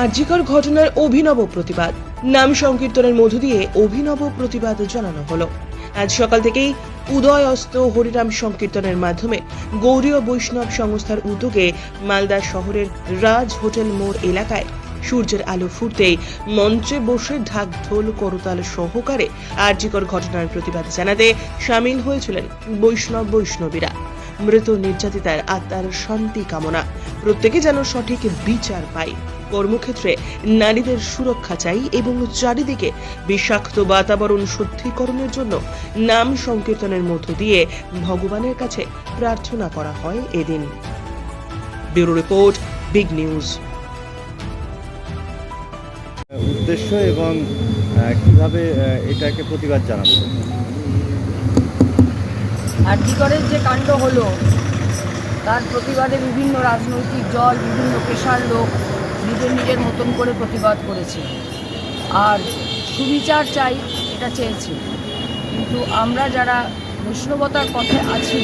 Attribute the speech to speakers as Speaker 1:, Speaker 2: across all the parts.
Speaker 1: আর্যিকর ঘটনার অভিনব প্রতিবাদ। নাম সংকীর্তনের মধ্য দিয়ে অভিনব প্রতিবাদ জানানো হলো। আজ সকাল থেকেই উদয় অস্ত হরিরাম সংকীর্তনের মাধ্যমে গৌরীয় বৈষ্ণব সংস্থার উদ্যোগে মালদা শহরের রাজ হোটেল মোড় এলাকায় সূর্যের আলো ফুটতেই মঞ্চে বসে ঢাক ঢোল করতাল সহকারে আর্যিকর ঘটনার প্রতিবাদ জানাতে সামিল হয়েছিলেন বৈষ্ণব বৈষ্ণবীরা। মৃত নির্যাতিতার আত্মার শান্তি কামনা। প্রত্যেকে যেন সঠিক বিচার পায়। কর্মক্ষেত্রে নারীদের সুরক্ষা চাই এবং চারিদিকে বিষাক্ত বাতাবরণ শুদ্ধিকরণের জন্য নাম সংকীর্তনের মধ্য দিয়ে ভগবানের কাছে প্রার্থনা করা হয় এদিন। Bureau report big news.
Speaker 2: উদ্দেশ্য এবং আহ, কীভাবে এটাকে প্রতিবাদ জানাব?
Speaker 3: আর্যিকরের যে কাণ্ড হলো তার প্রতিবাদে বিভিন্ন রাজনৈতিক দল বিভিন্ন পেশার লোক নিজের নিজের মতন করে প্রতিবাদ করেছে। আর সুবিচার চাই, এটা চেয়েছি। কিন্তু আমরা যারা বৈষ্ণবতার পথে আছি,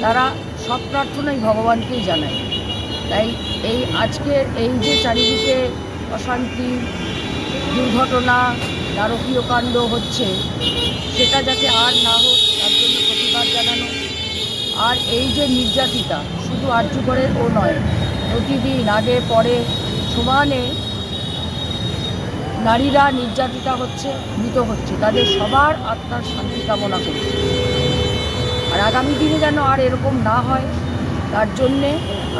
Speaker 3: তারা সব প্রার্থনাই ভগবানকেই জানায় তাই এই আজকের এই যে চারিদিকে অশান্তি, দুর্ঘটনা নারকীয় কাণ্ড হচ্ছে, সেটা যাতে আর না হোক, তার জন্য প্রতিবাদ জানানো। আর এই যে নির্যাতিতা, শুধু আর্যকরের ও নয় প্রতিদিন আগে, পরে সমানে নারীরা নির্যাতিতা হচ্ছে, মৃত হচ্ছে। তাদের সবার আত্মার শান্তি কামনা করছে। আর আগামী দিনে যেন আর এরকম না হয়, তার জন্যে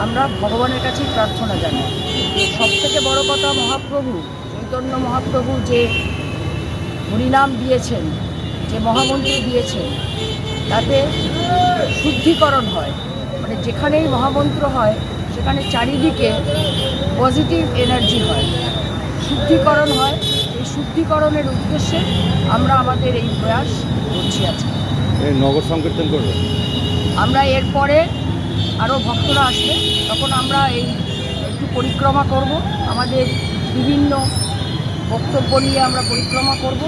Speaker 3: আমরা ভগবানের কাছে প্রার্থনা জানাই। সব থেকে বড় কথা মহাপ্রভু, চৈতন্য মহাপ্রভু যে হরিনাম দিয়েছেন, যে মহামন্ত্র দিয়েছেন, তাতে শুদ্ধিকরণ হয়। মানে যেখানেই মহামন্ত্র হয় সেখানে চারিদিকে পজিটিভ এনার্জি হয়। শুদ্ধিকরণ হয়। এই শুদ্ধিকরণের উদ্দেশ্যে আমরা আমাদের এই প্রয়াস করছি আজকে।
Speaker 2: নগর সংকীর্তন করব?
Speaker 3: আমরা এরপরে আরও ভক্তরা আসবে। তখন আমরা এই একটু পরিক্রমা করব। আমাদের বিভিন্ন বক্তব্য নিয়ে আমরা পরিক্রমা করব।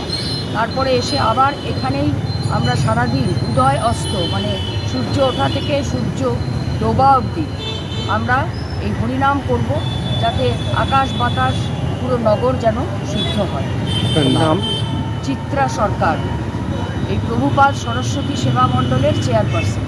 Speaker 3: তারপরে এসে আবার এখানেই আমরা সারাদিন উদয় অস্ত মানে সূর্য ওঠা থেকে সূর্য ডোবা অবধি। আমরা এই হরিনাম করব যাতে আকাশ বাতাস পুরো নগর যেন শুদ্ধ হয়।
Speaker 2: নাম?
Speaker 3: চিত্রা সরকার। এই প্রভুপাল সরস্বতী সেবা মণ্ডলের চেয়ারপারসন